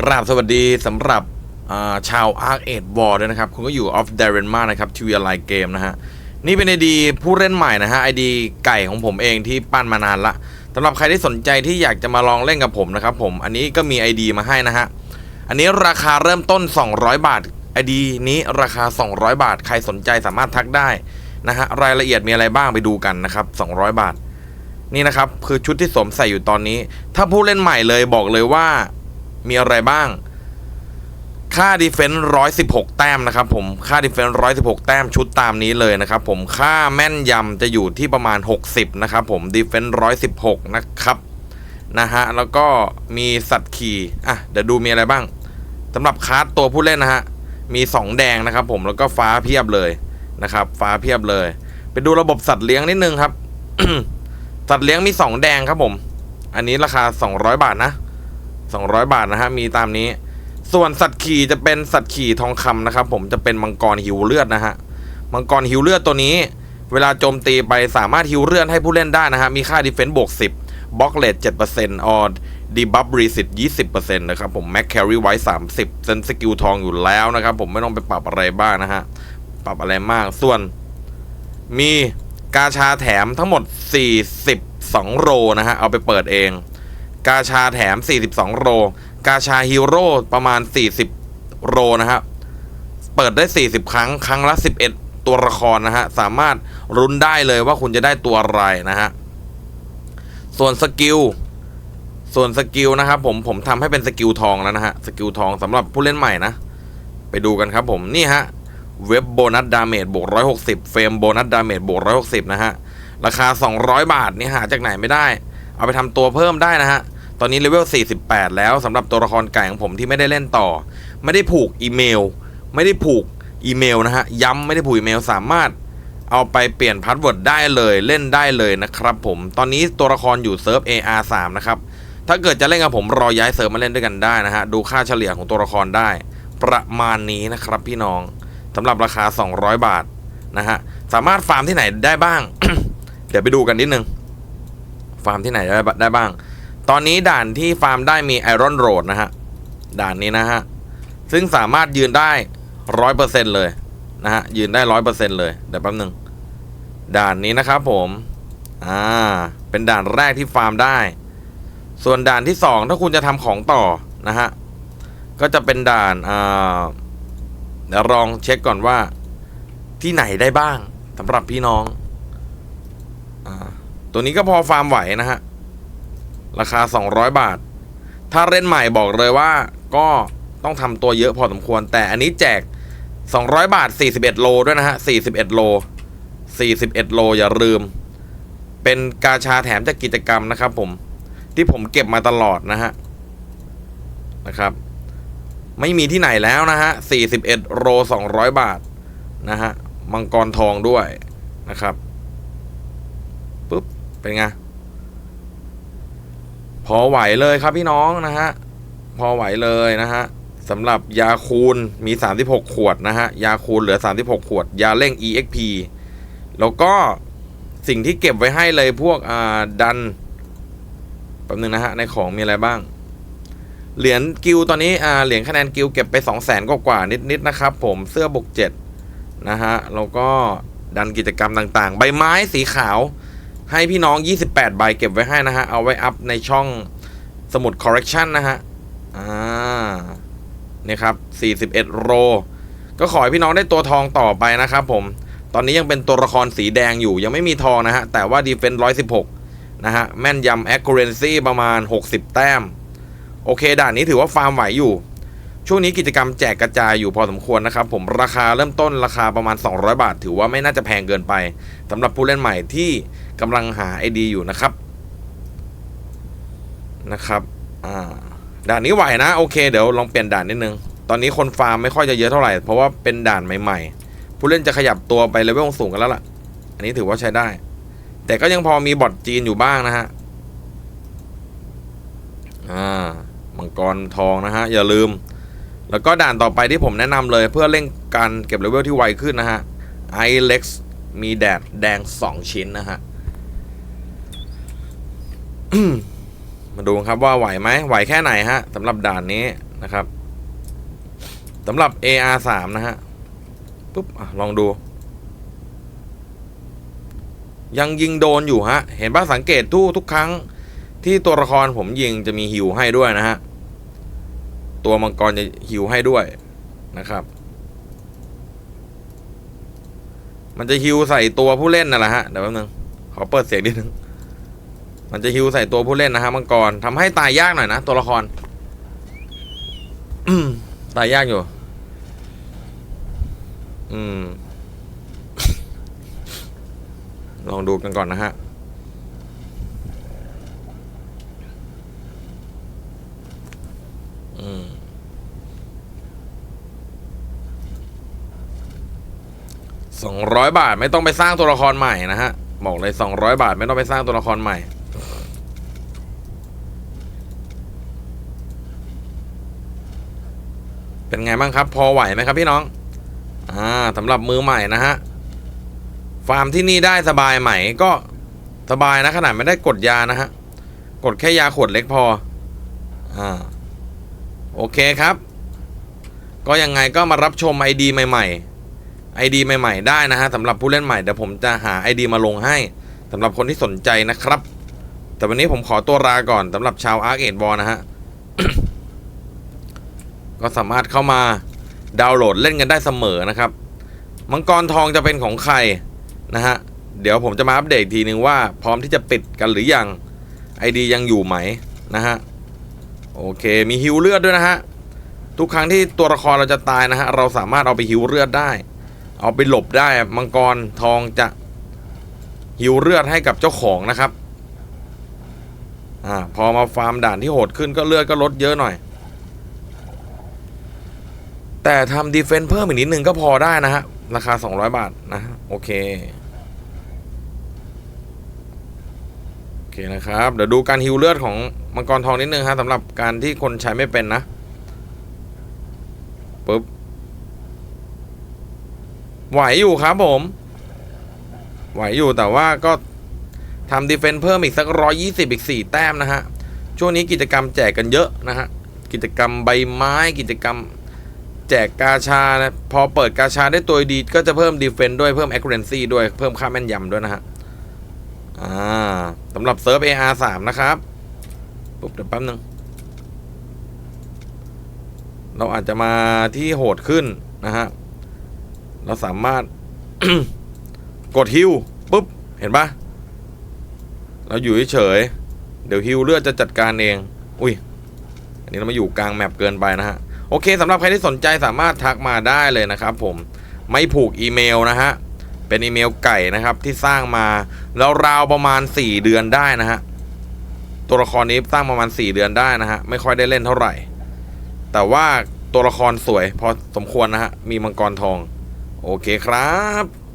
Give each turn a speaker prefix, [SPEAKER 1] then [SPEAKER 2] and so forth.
[SPEAKER 1] กราบสวัสดีสำหรับอ่าชาว Arc 8 War ด้วยนะครับ คุณก็อยู่ Off d a r e n m a นะครับทีวีออนไลน์เกมนะฮะ นี่เป็นไอดีผู้เล่นใหม่นะฮะไอดีไก่ของผมเองที่ปั้นมานานละสำหรับใครที่สนใจที่อยากจะมาลองเล่นกับผมนะครับผมอันนี้ก็มี ID มาให้นะฮะ อันนี้ราคาเริ่มต้น 200 บาท ID นี้ราคา 200 บาท ใครสนใจสามารถทักได้นะฮะรายละเอียดมีอะไรบ้างไปดูกันนะครับ200 บาท นี่นะครับคือชุดที่สวมใส่อยู่ตอนนี้ ถ้าผู้เล่นใหม่เลยบอกเลยว่า มีอะไรบ้าง ค่าดีเฟนซ์ร้อยสิบหกแต้มนะครับผม ค่าดีเฟนซ์ร้อยสิบหกแต้มชุดตามนี้เลยนะครับผม ค่าแม่นยำจะอยู่ที่ประมาณ60นะครับผม ดีเฟนซ์ร้อยสิบหกนะครับนะฮะ แล้วก็มีสัตว์ขี่ อะ เดี๋ยวดูมีอะไรบ้างสำหรับคาร์ดตัวผู้เล่นนะฮะ มี 2 แดงนะครับผม แล้วก็ฟ้าเพียบเลยนะครับ ฟ้าเพียบเลย ไปดูระบบสัตว์เลี้ยงนิดนึงครับ สัตว์เลี้ยงมี 2 แดงครับผม อันนี้ราคา 200 บาทนะ 200 บาทนะฮะมีตามนี้ ส่วนสัตว์ขี่จะเป็นสัตว์ขี่ทองคำนะครับ ผมจะเป็นมังกรหิวเลือดนะฮะมังกรหิวเลือดตัวนี้ เวลาโจมตีไปสามารถหิวเลือดให้ผู้เล่นได้นะฮะมีค่าดีเฟนซ์บวก10บล็อกเลท7%ออดดีบัฟรีสิต20%นต์นะครับผมแม็กแครีไว้30เซนสกิลทองอยู่แล้วนะครับ ผมไม่ต้องไปปรับอะไรบ้างนะฮะ ปรับอะไรมาก ส่วนมีกาชาแถมทั้งหมด42โรนะฮะ เอาไปเปิดเอง กาชาแถม 42 โร กาชาฮีโร่ประมาณ 40 โรนะฮะเปิดได้ 40 ครั้ง ครั้งละ 11 ตัวละครนะฮะ สามารถรุนได้เลยว่าคุณจะได้ตัวอะไรนะฮะ ส่วนสกิล ส่วนสกิลนะครับผม ผมทำให้เป็นสกิลทองแล้วนะฮะ สกิลทองสำหรับผู้เล่นใหม่นะ ไปดูกันครับผม นี่ฮะ เว็บโบนัสดาเมจบวก160 เฟรมโบนัสดาเมจบวก160 นะฮะ ราคา 200 บาทนี่หาจากไหนไม่ได้เอาไปทำตัวเพิ่มได้นะฮะ ตอนนี้เลเวล 48 แล้วสำหรับตัวละครไก่ของผมที่ไม่ได้เล่นต่อ ไม่ได้ผูกอีเมล ไม่ได้ผูกอีเมลนะฮะ ย้ำไม่ได้ผูกอีเมลสามารถเอาไปเปลี่ยนพาสเวิร์ดได้เลยเล่นได้เลยนะครับผม ตอนนี้ตัวละครอยู่เซิร์ฟ AR3 นะครับ ถ้าเกิดจะเล่นกับผมรอย้ายเซิร์ฟมาเล่นด้วยกันได้นะฮะ ดูค่าเฉลี่ยของตัวละครได้ ประมาณนี้นะครับพี่น้องสำหรับราคา 200 บาทนะฮะ สามารถฟาร์มที่ไหนได้บ้าง เดี๋ยวไปดูกันนิดนึง ฟาร์มที่ไหนได้ได้บ้าง ตอนนี้ด่านที่ฟาร์มได้มีไอรอนโรดนะฮะ ด่านนี้นะฮะ ซึ่งสามารถยืนได้ร้อยเปอร์เซ็นเลยนะฮะ ยืนได้ร้อยเปอร์เซ็นเลย เดี๋ยวแป๊บนึง ด่านนี้นะครับผม อ่า เป็นด่านแรกที่ฟาร์มได้ ส่วนด่านที่สองถ้าคุณจะทำของต่อนะฮะ ก็จะเป็นด่านอ่าเดี๋ยวลองเช็คก่อนว่าที่ไหนได้บ้างสำหรับพี่น้อง อ่า ตัวนี้ก็พอฟาร์มไหวนะฮะ ราคา 200 บาท ถ้าเล่นใหม่บอกเลยว่าก็ต้องทำตัวเยอะพอสมควร แต่อันนี้แจก 200 บาท 41 โลด้วยนะฮะ 41 โล 41 โลอย่าลืม เป็นกาชาแถมจากกิจกรรมนะครับผม ที่ผมเก็บมาตลอดนะฮะ นะครับ ไม่มีที่ไหนแล้วนะฮะ 41 โล 200 บาทนะฮะ มังกรทองด้วยนะครับ ปุ๊บ เป็นไง พอไหวเลยครับพี่น้องนะฮะ พอไหวเลยนะฮะสำหรับยาคูณมี 36 ขวดนะฮะ ยาคูณเหลือ 36 ขวด ยาเร่ง EXP แล้วก็สิ่งที่เก็บไว้ให้เลยพวกอ่าดันแป๊บนึงนะฮะ ในของมีอะไรบ้าง เหรียญกิลตอนนี้อ่าเหรียญคะแนนกิลเก็บไป2 0 0แสนกว่าๆนิดๆนะครับผมเสื้อบก7นะฮะ แล้วก็ดันกิจกรรมต่างๆ ใบไม้สีขาว ให้พี่น้อง 28 ใบเก็บไว้ให้นะฮะ เอาไว้อัพในช่องสมุด correction นะฮะ อ่านี่ครับ 41 โร ก็ขอให้พี่น้องได้ตัวทองต่อไปนะครับผม ตอนนี้ยังเป็นตัวละครสีแดงอยู่ ยังไม่มีทองนะฮะ แต่ว่า defense 116 นะฮะ แม่นยำ accuracy ประมาณ 60 แต้ม โอเค ด่านนี้ถือว่าฟาร์มไหวอยู่ ช่วงนี้กิจกรรมแจกกระจายอยู่พอสมควรนะครับ ผมราคาเริ่มต้นราคาประมาณ 200 บาท ถือว่าไม่น่าจะแพงเกินไปสำหรับผู้เล่นใหม่ที่กำลังหาไอดีอยู่นะครับนะครับอ่าด่านนี้ไหวนะโอเคเดี๋ยวลองเปลี่ยนด่านนิดนึง ตอนนี้คนฟาร์มไม่ค่อยจะเยอะเท่าไหร่ เพราะว่าเป็นด่านใหม่ๆ ผู้เล่นจะขยับตัวไปเลเวลสูงกันแล้วล่ะ อันนี้ถือว่าใช้ได้ แต่ก็ยังพอมีบอทจีนอยู่บ้างนะฮะอ่ามังกรทองนะฮะอย่าลืม แล้วก็ด่านต่อไปที่ผมแนะนำเลยเพื่อเร่งการเก็บเลเวลที่ไวขึ้นนะฮะ i l e x มีแดดแดง 2 ชิ้นนะฮะ มาดูครับว่าไหวไหมไหวแค่ไหนฮะสำหรับด่านนี้นะครับสำหรับ AR 3 นะฮะปุ๊บอลองดู ยังยิงโดนอยู่ฮะ เห็นป่ะสังเกตทุกทุกครั้งที่ตัวละครผมยิงจะมีหิวให้ด้วยนะฮะ ตัวมังกรจะหิวให้ด้วยนะครับ มันจะฮิวใส่ตัวผู้เล่นนั่นแหละฮะเดี๋ยวแป๊บนึงขอเปิดเสียงนิดนึงมันจะฮิวใส่ตัวผู้เล่นนะฮะมังกรทำให้ตายยากหน่อยนะตัวละครตายยากอยู่ อืม ลองดูกันก่อนนะฮะ 200 บาทไม่ต้องไปสร้างตัวละครใหม่นะฮะ บอกเลย 200 บาทไม่ต้องไปสร้างตัวละครใหม่ เป็นไงบ้างครับ พอไหวไหมครับพี่น้อง อ่าสำหรับมือใหม่นะฮะ ฟาร์มที่นี่ได้สบายใหม่ก็สบายนะขนาดไม่ได้กดยานะฮะ กดแค่ยาขวดเล็กพอ อ่า โอเคครับ ก็ยังไงก็มารับชมไอดีใหม่ ๆ ID ใหม่ๆได้นะฮะสำหรับผู้เล่นใหม่เดี๋ยวผมจะหา ID มาลงให้สำหรับคนที่สนใจนะครับ แต่วันนี้ผมขอตัวลาก่อนสำหรับชาวอาร์เอ b บอลนะฮะก็สามารถเข้ามาดาวน์โหลดเล่นกันได้เสมอนะครับ มังกรทองจะเป็นของใครนะฮะ เดี๋ยวผมจะมาอัปเดตอีกทีนึงว่า พร้อมที่จะปิดกันหรือยัง ID ยังอยู่ไหมนะฮะ โอเค มีฮิวเลือดด้วยนะฮะ ทุกครั้งที่ตัวละครเราจะตายนะฮะ เราสามารถเอาไปฮิวเลือดได้ เอาไปหลบได้มังกรทองจะหิวเลือดให้กับเจ้าของนะครับอ่าพอมาฟาร์มด่านที่โหดขึ้นก็เลือดก็ลดเยอะหน่อย แต่ทำดีเฟนส์เพิ่มอีกนิดนึงก็พอได้นะฮะ ราคา 200 บาทนะฮะโอเค โอเคนะครับ เดี๋ยวดูการฮิวเลือดของมังกรทองนิดนึงฮะสำหรับการที่คนใช้ไม่เป็นนะปึ๊บ ไหวอยู่ครับผม ไหวอยู่แต่ว่าก็ทำดีเฟนส์เพิ่มอีกสักร้อยี่สิบอีกสี่แต้มนะฮะ ช่วงนี้กิจกรรมแจกกันเยอะนะฮะ กิจกรรมใบไม้กิจกรรมแจกกาชานะพอเปิดกาชาได้ตัวดีก็จะเพิ่มดีเฟนส์ด้วยเพิ่ม accuracy ด้วยเพิ่มค่าแม่นยำด้วยนะฮะ อ่าสำหรับเซิร์ฟ AR 3 นะครับปุ๊บเดี๋ยวแป๊บนึง เราอาจจะมาที่โหดขึ้นนะฮะ เราสามารถ กดฮิวปุ๊บ เห็นปะเราอยู่เฉยเดี๋ยวฮิวเลือดจะจัดการเอง อุ้ย อันนี้เรามาอยู่กลางแมปเกินไปนะฮะ โอเคสำหรับใครที่สนใจสามารถทักมาได้เลยนะครับผมไม่ผูกอีเมลนะฮะ เป็นอีเมลไก่นะครับที่สร้างมาแล้วราวประมาณ 4 เดือนได้นะฮะ ตัวละครนี้สร้างประมาณ 4 เดือนได้นะฮะ ไม่ค่อยได้เล่นเท่าไหร่ แต่ว่าตัวละครสวยพอสมควรนะฮะ มีมังกรทอง โอเคครับ